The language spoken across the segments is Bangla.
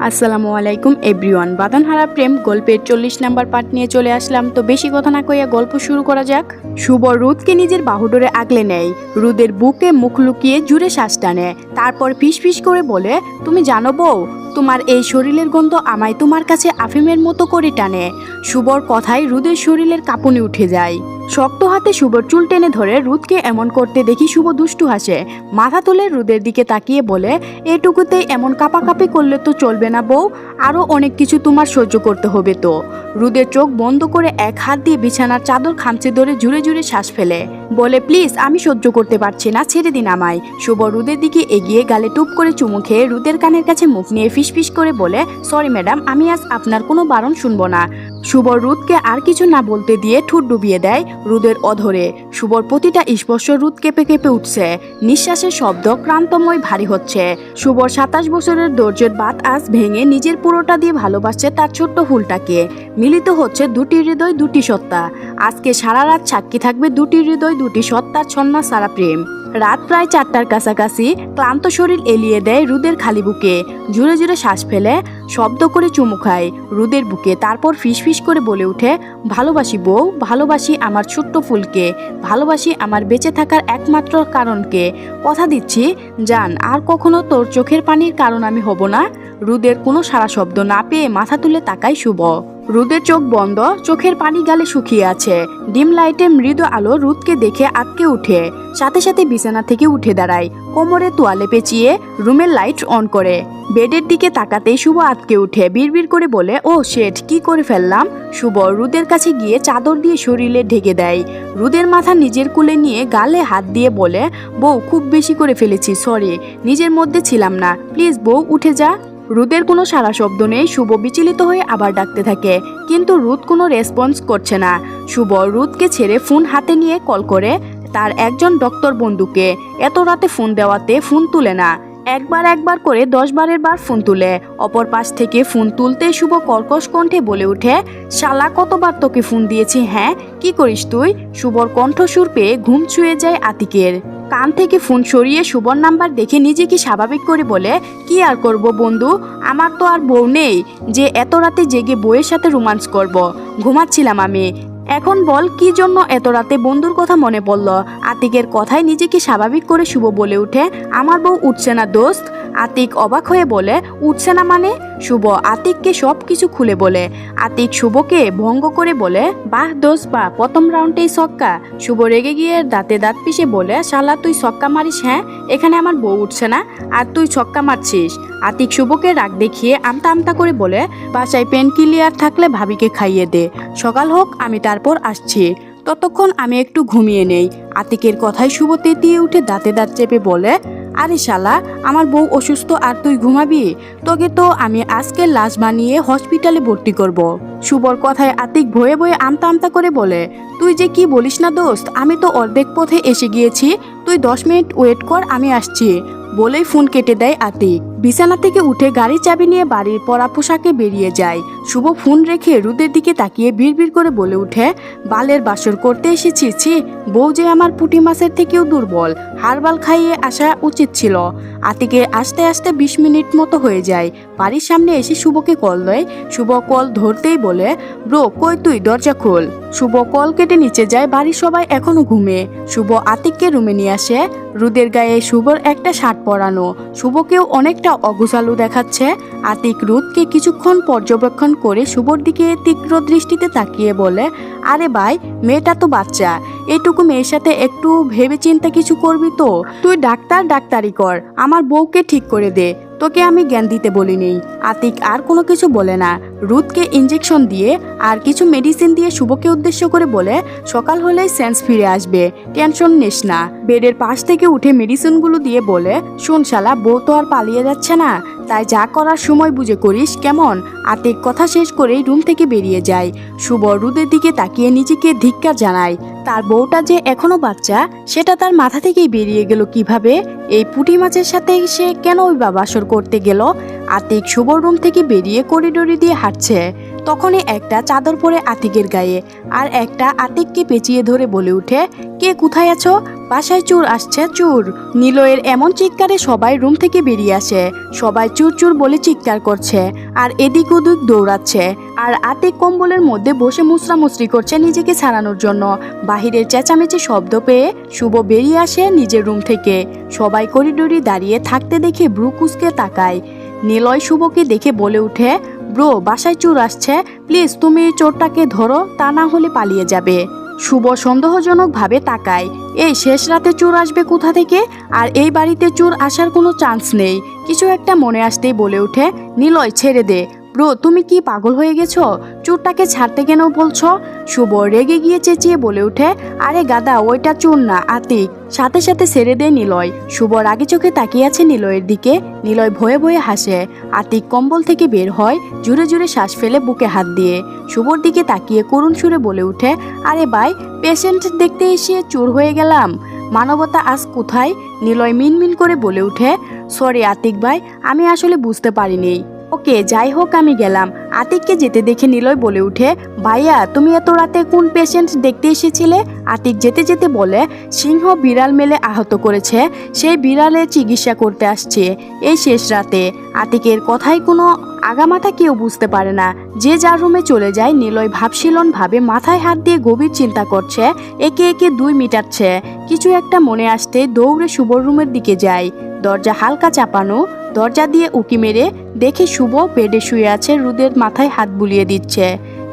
আসসালামু আলাইকুম, এভরিওয়ান। বাদনহারা প্রেম, গল্পের চল্লিশ নাম্বার পার্ট নিয়ে চলে আসলাম। তো বেশি কথা না কইয়া গল্প শুরু করা যাক। শুভ রুদকে নিজের বাহুডোরে আগলে নেয়। রুদের বুকে মুখ লুকিয়ে জুড়ে শ্বাস টানে। তারপর ফিস ফিস করে বলে, তুমি জানো বউ তোমার এই শরীরের গন্ধ আমায় তোমার কাছে আফিমের মতো করে টানে। শুভর কথায় রুদের শরীরের কাঁপুনি উঠে যায়। শক্ত হাতে শুভর চুল টেনে ধরে রুদকে এমন করতে দেখি শুভ দুষ্টু হাসে। মাথা তুলে রুদের দিকে তাকিয়ে বলে, এটুকুতেই এমন কাপাকাপি করলে তো চলবে না বউ আরও অনেক কিছু তোমার সহ্য করতে হবে তো। রুদের চোখ বন্ধ করে এক হাত দিয়ে বিছানার চাদর খামচে ধরে জুড়ে জুড়ে শ্বাস ফেলে। বলে, প্লিজ, আমি সহ্য করতে পারছি না, ছেড়ে দিন আমায়। শুভ রুদের দিকে এগিয়ে গালে টুপ করে চুমু খেয়ে রুদের কানের কাছে মুখ নিয়ে ফিসফিস করে বলে সরি ম্যাডাম আমি আজ আপনার কোনো বারণ শুনব না। শুভ রুদকে আর কিছু না বলতে দিয়ে ঠুট ডুবিয়ে দেয় রুদের অধরে। শুভর প্রতিটা স্পর্শ রুদ কেঁপে কেঁপে উঠছে। নিঃশ্বাসের শব্দ ক্রান্তময় ভারী হচ্ছে। শুভর সাতাশ বছরের দর্জের বাত আজ ভেঙে নিজের পুরোটা দিয়ে ভালোবাসছে তার ছোট্ট ফুলটাকে মিলিত হচ্ছে দুটি হৃদয়, দুটি সত্তা। আজকে সারা রাত সাক্ষী থাকবে দুটি হৃদয়, দুটি সত্তার ছন্না সারা প্রেম। রাত প্রায় চারটার কাছাকাছি ক্লান্ত শরীর এলিয়ে দেয় রুদের খালি বুকে। জুড়ে জুড়ে শ্বাস ফেলে শব্দ করে চুমু খায়। রুদের বুকে তারপর ফিসফিস করে বলে ওঠে, ভালোবাসি বউ, ভালোবাসি আমার ছোট্ট ফুলকে, ভালোবাসি আমার বেঁচে থাকার একমাত্র কারণকে। কথা দিচ্ছি, জান, আর কখনো তোর চোখের পানির কারণ আমি হব না? রুদের কোনো সারা শব্দ না পেয়ে মাথা তুলে তাকাই শুভ। রুদের চোখ বন্ধ, চোখের পানি গালে শুকিয়ে আছে। ডিম লাইটে মৃদু আলো রুদকে দেখে আটকে উঠে। সাথে সাথে বিছানা থেকে উঠে দাঁড়ায়। কোমরে তোয়ালে পেঁচিয়ে রুমের লাইট অন করে। বেডের দিকে তাকাতেই শুভ আটকে উঠে বিড়বিড় করে বলে, ও, শেঠ, কি করে ফেললাম? শুভ রুদের কাছে গিয়ে চাদর দিয়ে শরীরে ঢেকে দেয়। রুদের মাথা নিজের কুলে নিয়ে গালে হাত দিয়ে বলে, বউ, খুব বেশি করে ফেলেছি, সরি, নিজের মধ্যে ছিলাম না। প্লিজ, বউ, উঠে যা। রুদের কোনো সারা শব্দ নেই, শুভ বিচলিত হয়ে আবার ডাকতে থাকে, কিন্তু রুদ কোনো রেসপন্স করছে না। শুভ রুদকে ছেড়ে ফোন হাতে নিয়ে কল করে তার একজন ডক্টর বন্ধুকে। এত রাতে ফোন দেওয়াতে ফোন তুলে না। একবার একবার করে দশ বারের বার ফোন তুলে। অপর পাশ থেকে ফোন তুলতে শুভ কর্কশ কণ্ঠে বলে ওঠে, শালা, কতবার তোকে ফোন দিয়েছি হ্যাঁ? কি করিস তুই? শুভর কণ্ঠসুর পেয়ে ঘুম ছুঁয়ে যায় আতিকের। কান থেকে ফোন সরিয়ে শুভর নাম্বার দেখে নিজেকে স্বাভাবিক করে বলে, কি আর করব বন্ধু? আমার তো আর বউ নেই, যে এত রাতে জেগে বউয়ের সাথে রোমান্স করব। ঘুমাচ্ছিলাম আমি। এখন বল, কি জন্য এত রাতে বন্ধুর কথা মনে পড়ল? আতিকের কথায় নিজেকে স্বাভাবিক করে শুভ বলে উঠে আমার বউ উঠছে না, দোস্ত। আতিক অবাক হয়ে বলে, উঠছে না মানে? শুভ আতিককে সব কিছু খুলে বলে। আতিক শুভকে ভঙ্গ করে বলে, বাহ দোষ বা প্রথম রাউন্ডেই ছক্কা। শুভ রেগে গিয়ে দাঁতে দাঁত পিষে বলে, শালা, তুই ছক্কা মারিস হ্যাঁ? এখানে আমার বউ উঠছে না, আর তুই ছক্কা মারছিস। আতিক শুভকে রাগ দেখিয়ে আমতা আমতা করে বলে, বাসায় পেন ক্লিয়ার থাকলে ভাবিকে খাইয়ে দে। সকাল হোক, আমি তারপর আসছি। ততক্ষণ আমি একটু ঘুমিয়ে নেই। আতিকের কথায় শুভ তেতিয়ে উঠে দাঁতে দাঁত চেপে বলে আরে শালা, আমার বউ অসুস্থ আর তুই ঘুমাবি? তোকে তো আমি আজকে লাশ বানিয়ে হসপিটালে ভর্তি করব। শুভর কথায় আতিক ভয়ে ভয়ে আমতা আমতা করে বলে, তুই যে কি বলিস না দোস্ত, আমি তো অর্ধেক পথে এসে গিয়েছি, তুই দশ মিনিট ওয়েট কর, আমি আসছি। বলেই ফোন কেটে দেয় আতিক। বিছানা থেকে উঠে গাড়ির চাবি নিয়ে বাড়ির পরা পোশাকে বেরিয়ে যায়। শুভ ফোন রেখে রুদের দিকে তাকিয়ে বিড়বিড় করে বলে উঠে, বালের বাসর করতে এসেছি, ছি, বউ যে আমার পুঁটি মাছের থেকেও দুর্বল হারবাল খাইয়ে আসা উচিত ছিল। আতিকে আস্তে আস্তে বিশ মিনিট মতো হয়ে যায়। বাড়ির সামনে এসে শুভকে কল দেয়। শুভ কল ধরতেই বলে, ব্রো, কই তুই? দরজা খোল। শুভ কল কেটে নিচে যায়। বাড়ির সবাই এখনও ঘুমে। শুভ আতিককে রুমে নিয়ে আসে। রুদের গায়ে শুভর একটা শার্ট পরানো। শুভকেও অনেকটা অগুছালু দেখাচ্ছে। আতিক রুদকে কিছুক্ষণ পর্যবেক্ষণ করে শুভর দিকে তীব্র দৃষ্টিতে তাকিয়ে বলে, আরে ভাই, মেয়েটা তো বাচ্চা। এটুকু মেয়ের সাথে একটু ভেবে চিন্তা কিছু করবি তো? তুই ডাক্তার ডাক্তারি কর। আমার বউকে ঠিক করে দে। তোকে আমি জ্ঞান দিতে বলিনি। আতিক আর কোনো কিছু বলে না। রুদকে ইঞ্জেকশন দিয়ে আর কিছু মেডিসিন দিয়ে শুভকে উদ্দেশ্য করে বলে, সকাল হলেই সেন্স ফিরে আসবে টেনশন নিস না। বেডের পাশ থেকে উঠে মেডিসিনগুলো দিয়ে বলে, শোন শালা, বউ তো আর পালিয়ে যাচ্ছে না, তাই যা করার সময় বুঝে করিস, কেমন? আতিক কথা শেষ করেই রুম থেকে বেরিয়ে যায়। শুভ রুদের দিকে তাকিয়ে নিজেকে ধিক্কার জানায়, তার বউটা যে এখনও বাচ্চা, সেটা তার মাথা থেকেই বেরিয়ে গেল কীভাবে? এই পুঁটি মাছের সাথে সে কেন ওই বাবাসর করতে গেল? আতিক শুভ রুম থেকে বেরিয়ে করিডোরে দিয়ে হাঁটছে। তখনই একটা চাদর পরে আতিকের গায়ে আর একটা আতিককে পেঁচিয়ে ধরে বলে উঠে, কে কোথায় আছো? বাসায় চুর আসছে, চুর। নিলয়ের এমন চিৎকারে সবাই রুম থেকে বেরিয়ে আসে। সবাই চুর চুর বলে চিৎকার করছে আর এদিক ওদিক দৌড়াচ্ছে আর আতিক কম্বলের মধ্যে বসে মুসরামুসরি করছে নিজেকে ছাড়ানোর জন্য। বাহিরের চেঁচামেচি শব্দ পেয়ে শুভ বেরিয়ে আসে নিজের রুম থেকে। সবাই করিডোরে দাঁড়িয়ে থাকতে দেখে ব্রু কুসকে তাকায়। নিলয় শুভকে দেখে বলে উঠে, ব্রো, বাসায় চোর আসছে। প্লিজ, তুমি চোরটাকে ধরো, তা না হলে পালিয়ে যাবে। শুভ সন্দেহজনকভাবে তাকায়, এই শেষ রাতে চোর আসবে কোথা থেকে? আর এই বাড়িতে চোর আসার কোনো চান্স নেই। কিছু একটা মনে আসতেই বলে ওঠে নিলয়, ছেড়ে দে। ব্রো, তুমি কি পাগল হয়ে গেছো? চোরটাকে ছাড়তে কেন বলছো? শুভ রেগে গিয়ে চেঁচিয়ে বলে উঠে আরে গাদা, ওইটা চোর না, আতিক। সাথে সাথে ছেড়ে দেয় নিলয়। শুভ রাগে চোখে তাকিয়ে আছে নিলয়ের দিকে। নিলয় ভয়ে ভয়ে হাসে। আতিক কম্বল থেকে বের হয় জুড়ে জুড়ে শ্বাস ফেলে বুকে হাত দিয়ে। শুভর দিকে তাকিয়ে করুণ সুরে বলে উঠে আরে ভাই পেশেন্ট দেখতে এসে চোর হয়ে গেলাম। মানবতা আজ কোথায়? নিলয় মিনমিন করে বলে উঠে সরি আতিক ভাই, আমি আসলে বুঝতে পারিনি। ওকে, যাই হোক আমি গেলাম। আতিককে যেতে দেখে নিলয় বলে উঠে, ভাইয়া, তুমি এত রাতে কোন পেশেন্ট দেখতে এসেছিলে? আতিক যেতে যেতে বলে, সিংহ বিড়াল মেলে আহত করেছে সেই বিড়ালের চিকিৎসা করতে আসছে এই শেষ রাতে। আতিকের কথাই কোনো আগামাথা কেউ বুঝতে পারে না। যে যার রুমে চলে যায়, নিলয় ভাবশীলন ভাবে মাথায় হাত দিয়ে গভীর চিন্তা করছে, একে একে দুই মিটাচ্ছে। কিছু একটা মনে আসতে দৌড়ে শুভর রুমের দিকে যায়। দরজা হালকা চাপানো দরজা দিয়ে উকি মেরে দেখে শুভ বেডে শুয়ে আছে রুদের মাথায় হাত বুলিয়ে দিচ্ছে।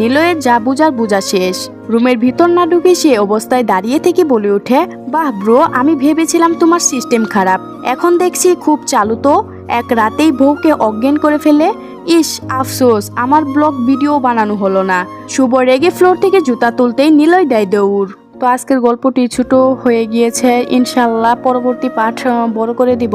নিলয়ের যা বুঝার বোঝা শেষ। রুমের ভিতর না ঢুকে সে অবস্থায় দাঁড়িয়ে থেকে বলে ওঠে, বাহ ব্রো, আমি ভেবেছিলাম তোমার সিস্টেম খারাপ। এখন দেখছি খুব চালু তো এক রাতেই বউকে অজ্ঞান করে ফেলে। ইস, আফসোস, আমার ব্লগ ভিডিও বানানো হলো না। শুভ রেগে ফ্লোর থেকে জুতা তুলতেই নিলয় দেয় দৌড়। তো আজকের গল্পটি ছোট হয়ে গিয়েছে। ইনশাল্লাহ পরবর্তী পাঠ বড় করে দিব।